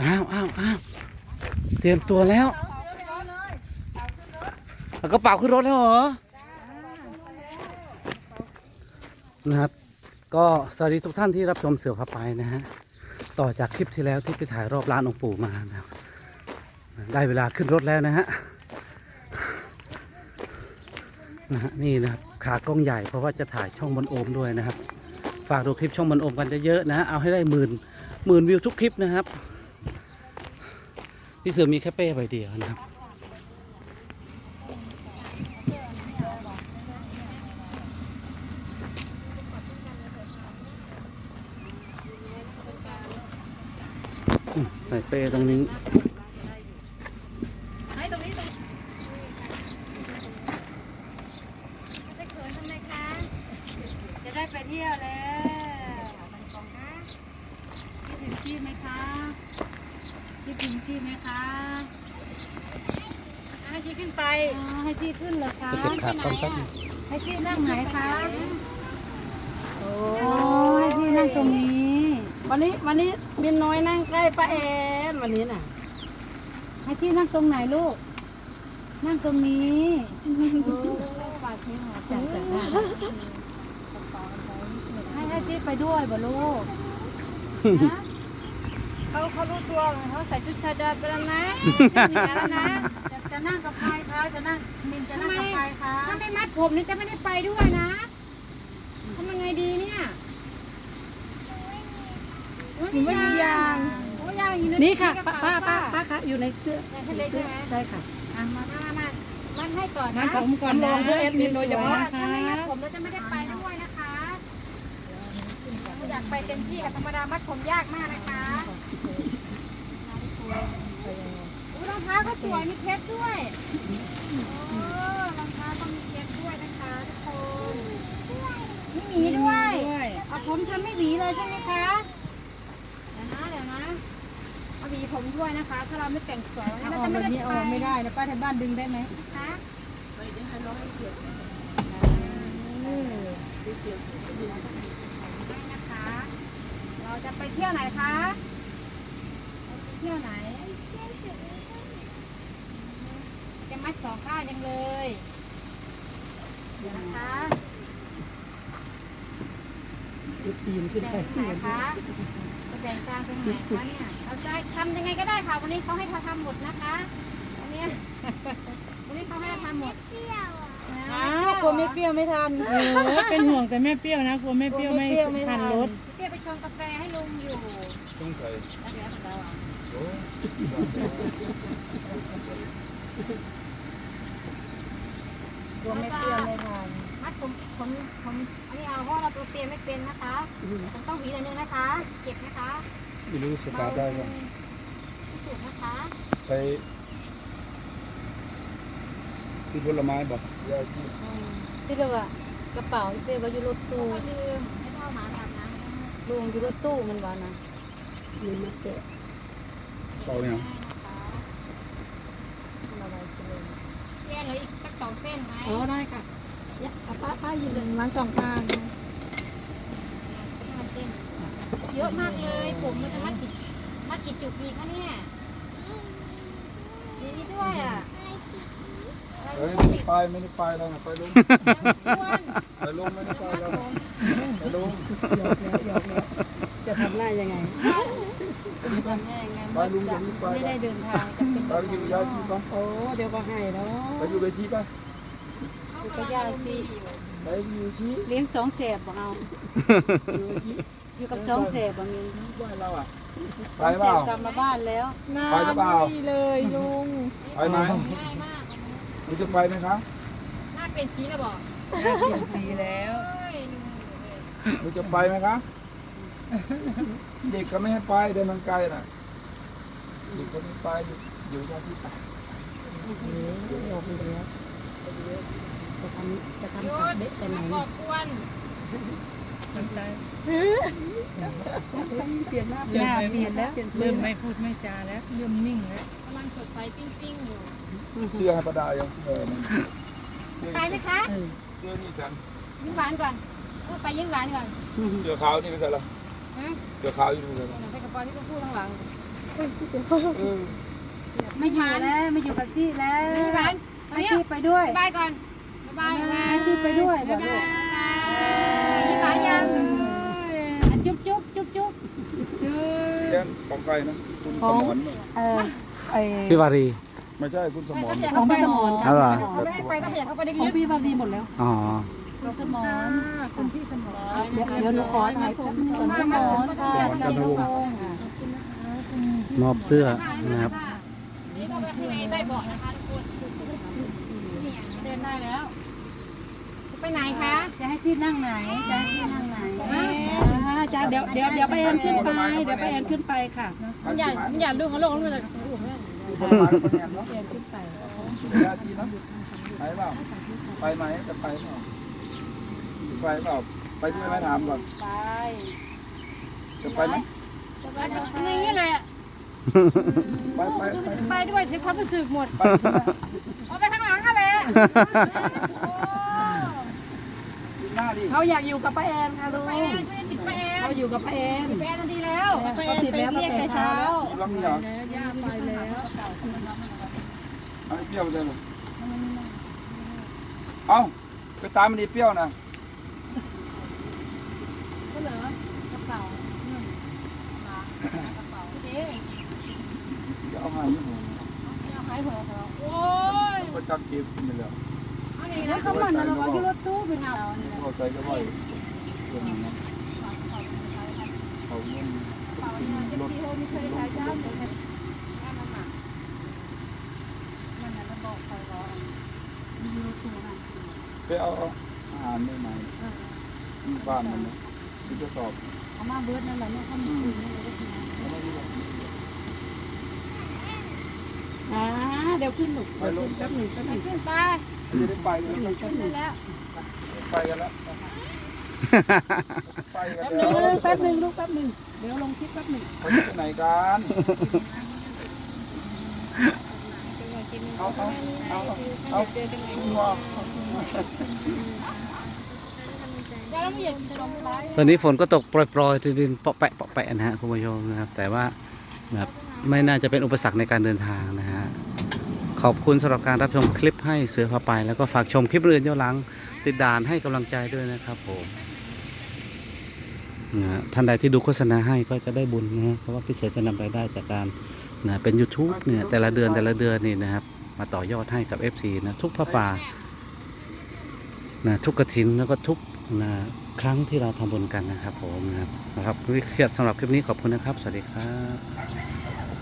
อ้าวอ้าวอ้าวเตรียมตัวแล้วเอากระเป๋าขึ้นรถแล้วเหรอนะครับ ก็สวัสดีทุกท่านที่รับชมเสือพาไปนะฮะต่อจากคลิปที่แล้วที่ไปถ่ายรอบร้านองค์ปู่มานะครับได้เวลาขึ้นรถแล้วนะฮะนะฮะนี่นะครับขากล้องใหญ่เพราะว่าจะถ่ายช่องบนโอมด้วยนะครับ ฝากดูคลิปช่องบนโอมกันเยอะๆนะฮะเอาให้ได้หมื่นหมื่นวิวทุกคลิปนะครับ พี่เสือมีแค่เป้ใบเดียวนะครับ ใส่เป้ตรงนี้ได้ไปเที่ยวแล้วมันกองนะคิดถึงพี่ไหมคะ คิดถึงพี่ไหมคะให้พี่ขึ้นไปอ๋อให้พี่ขึ้นเหรอคะจะเก็บขาก่อนแป๊บนึงให้พี่นั่งไหนคะโอ้ให้พี่นั่งตรงนี้ วันนี้วันนี้บินน้อยนั่งใกล้ป้าแอนวันนี้น่ะ ให้พี่นั่งตรงไหนลูก นั่งตรงนี้โอ้ปากชี้หัวจังจังให้ให้พี่ไปด้วยบ่ลูกนะ เขาเขารู้ตัวไงเขาใส่ชุดชายแดนไปแล้วนะมีแล้วนะจะจะนั่งกับใครคะจะนั่งมินจะนั่งกับใครคะถ้าไม่มัดผมนี่จะไม่ได้ไปด้วยนะทำยังไงดีเนี่ยหนูไม่มียางโอ้ยางอยู่ในนี่ค่ะกระป้าเป๋ป้าป้าป้าคะอยู่ในเสื้อทะเลใช่ไหมใช่ค่ะอะมามามามัดให้ก่อนนะผมก่อนนะเพื่อแอดมินโดยเฉเพราะพาะว่าถ้าไม่มัดผมเราจะไม่ได้ไปด้วยนะคะอยากไปเต็มที่กับธรรมดามัดผมยากมากนะคะโอ้รองเท้าก็ สวยมีเพชรด้วยโอ้รองเท้าก็มีเพชรด้วยนะคะทุกคนมีหมีด้วยเอาผมทำไม่หวีเลยใช่ไหมคะเดี๋ยวนะเดี๋ยวนะเอาหวีผมด้วยนะคะ ถ้าเราไม่แต่งสวยเอาเราออกจะแบไม่บได้นี้เอาออกไม่ได้นะป้าที่บ้านดึงได้ไหมนะคะได้นะคะ เราจะไปเที่ยวไหนคะไปเที่ยวไหนจะ มัดสองข้างยังเลย เดี๋ยวนะคะปีนขึ้นแบ่ไปงไหนคะจะแบ่งกลางตรงไหนคะเนี่ยเราจะทำยังไงก็ได้ค่ะ วันนี้เขาให้เราทำหมดนะคะวันนี้วันนี้เขาให้เราทำหมดอ้าวกลัวไม่เปรี้ยวไม่ทันโอ้เป็นห่วงแต่แม่เปรี้ยวนะกลัวแม่เปรี้ยวไม่กลัวแม่เปรี้ยวไม่ทันทันรถพี่เปี้ยไปชงกาแฟให้ลุงอยู่ต้องใส่แล้วเดี๋ยวเราอะโอ้ กลัวไม่เปรี้ยวไม่ทันมัดผมผมผมอันนี้เอาเพราะเราตัวเตรียมไม่เป็นนะคะผมต้องหวีหน่อยนึงนะคะเก็บนะคะไม่รู้สตาร์ทได้ป่ะพิสูจน์นะคะไปที่ผลไม้บอกยายที่ที่เรียกว่ากระเป๋าที่เรียกว่าอยู่รถตู้ก็ลืมไม่ต้องเอาหมาทำนะลุงอยู่รถตู้มันวานะลืมมาเตะเป่าอย่างมาไว้ที่เลยแย่เหลืออีก สักสองเส้นไหมอ๋อได้ค่ะเนี่ยเอาป้าป้ายืนมาสองทางนะห้าเส้น เยอะมากเลย ผมมันจะมัดกี่มัดกี่จุกดีคะเนี่ย ดีนี่ด้วยอะเฮ้ยไม่ได้ไปไม่ได้ไปแล้วนะไปลุงอ้วนไปลุงไม่ได้ไปแล้วนะไปลุงจะทำหน้ายังไงทำหน้ายังไงไปลุงจะไม่ไปไม่แล้ได้วเดินทางจะเป็นไปอยู่ยายที่ปะโอ้เดี๋ยวก็ให้เนาะไปอยู่ไปที่ปะอยู่กับยาสิไปอยู่ที่เลี้ยงสองแสบบ่เอาอยู่ที่อยู่กับสองแสบบ่มีบ้านเราอะ ไปสองเปแสล่าบกลับมาบ้านแล้วไปหรือเปล่าเลยลุงไปไหมง่ายมากคุณจะไปไหมคะหน้าเป็นสีแล้วบอกเปลี่ยนสีแล้วเฮ้ยคุณจะไปไหมคะ เด็กก็ไม่ให้ไปเดินทางไกลน่ะเด็กก็ไม่ไปอยู่ยายที่ปะออกไปแล้วจะทำจะทำหยุกับดเด็กแต่ไหน มาบอกกวน เปลี่ยนหน้าเริ่มเปลี่ยนแล้วเริ่มไม่พูดไม่จาแล้วเริ่มนิ่งแล้วกำลังสดใสปิ้งๆอยู่เสื้อให้ประดายังเออมันไหมคะเสื้อนี่กันยิ้มหวานก่อนพูดไปยิ้มหวานก่อนเสื้อขาวนี่ไม่ใช่หรอเสื้อขาวอยู่ไม่ใช่หรอใส่กระเป๋าที่ต้องพูดข้างหลังไม่อยู่แล้วไม่อยู่กับซี่แล้วพี่พันให้ซี่ไปด้วยบายก่อนบายบายให้ซี่ไปด้วยบอกลูก พี่พันยังอะจุ๊บจุ๊บจุ๊บจุ๊บแกนของใครนะคุณสมรเออไอพี่วารีไม่ใช่คุณสมรของพี่สมรเอาเหรอไม่ให้ไปต้องอยากเข้าไปได้ของลึกพี่วารีหมดแล้วอ๋อของสมรของพี่สมรเดี๋ยวเดี๋ยวหนูขอถ่ายแป๊บนึงก่อนสมรค่ะสมรจันทวงศ์มอบเสื้อนะครับนี่ก็ไปข้างในได้เบาะนะคะทุกคนเดินได้แล้ว ไปไหนคะ จะให้พี่นั่งไหน จะให้พี่นั่งไหนอ่าจ้าเดี๋ยวเดี๋ยวเดี๋ยวไปแอนขึ้นไป เดี๋ยวไปแอนขึ้นไปค่ะ มันอยากมันอยากดูเขาลงมันจะคนละไม้คนแอนเนาะขึ้นไปญาติเนาะไปเปล่าไปไหมจะไปเปล่าไปเปล่าไปด้วยไหมถามก่อนไปจะไปไหมอย่างนี้เลยไปไปไปไปด้วยสิความรู้สึกหมดไปที่ไหนเอาไปข้างหลังกันเลยหน้าดิ เขาอยากอยู่กับป้าแอนค่ะลุงไปแอนช่วยติดไปแอนเขาอยู่กับป้าแอนไปแอนทันทีแล้วเขาติดแล้วตั้งแต่เช้ารังนี่เหรอย่าไปแล้วเอาไอ้เปรี้ยวไปเลยเอาไปตามมันดีเปรี้ยวนะเอาหายอยู่ขายหัวเขาโอ้ยไปจับเก็บไปแล้วอันนี้ แล้วก็มันเราอยู่รถตู้ไปเอาก็ใส่ก็ไว้เรื่องนี้เขาเงินรถที่โฮมเคยขายจ้าเดี๋ยวไปเอาอาหารได้ไหมมีบ้านมันนะที่จะสอบเอามาเบิร์ดนั่นแหละเนี่ยเขามีคืนอ่าเดี๋ยวขึ้นหนุกไปลงแป๊บหนึ่งแป๊บหนึ่งขึ้นไป จะได้ไปกันแล้วไปกันแล้วไปกันแป๊บหแล้วนึ่งแป๊บหนึ่งลูกแป๊บหนึ่งเดี๋ยวลงคลิปแป๊บหนึ่งไปไหนกันเอาเอาเอาเอาเราไม่อกจะลงไลฟ์ตอนนี้ฝนก็ตกโปรยๆดินเปาะแปะเปาะแปะนะฮะคุณผู้ชมนะครับ แต่ว่านะครับไม่น่าจะเป็นอุปสรรคในการเดินทางนะฮะ ขอบคุณสำหรับการรับชมคลิปให้เสือพาไป แล้วก็ฝากชมคลิปเรือนย้อนหลัง ติดด่านให้กำลังใจด้วยนะครับผมนะท่านใดที่ดูโฆษณาให้ก็จะได้บุญนะเพราะว่าพี่เสือจะนำรายได้จากการนะเป็น YouTube เนี่ยแต่ละเดือนแต่ละเดือนนี่นะครับ มาต่อยอดให้กับ FC นะทุกพระป่านะทุกกระถินแล้วก็ทุกนะครั้งที่เราทำบุญกันนะครับผมนะครับนะครับสำหรับคลิปนี้ขอบคุณนะครับ สวัสดีครับ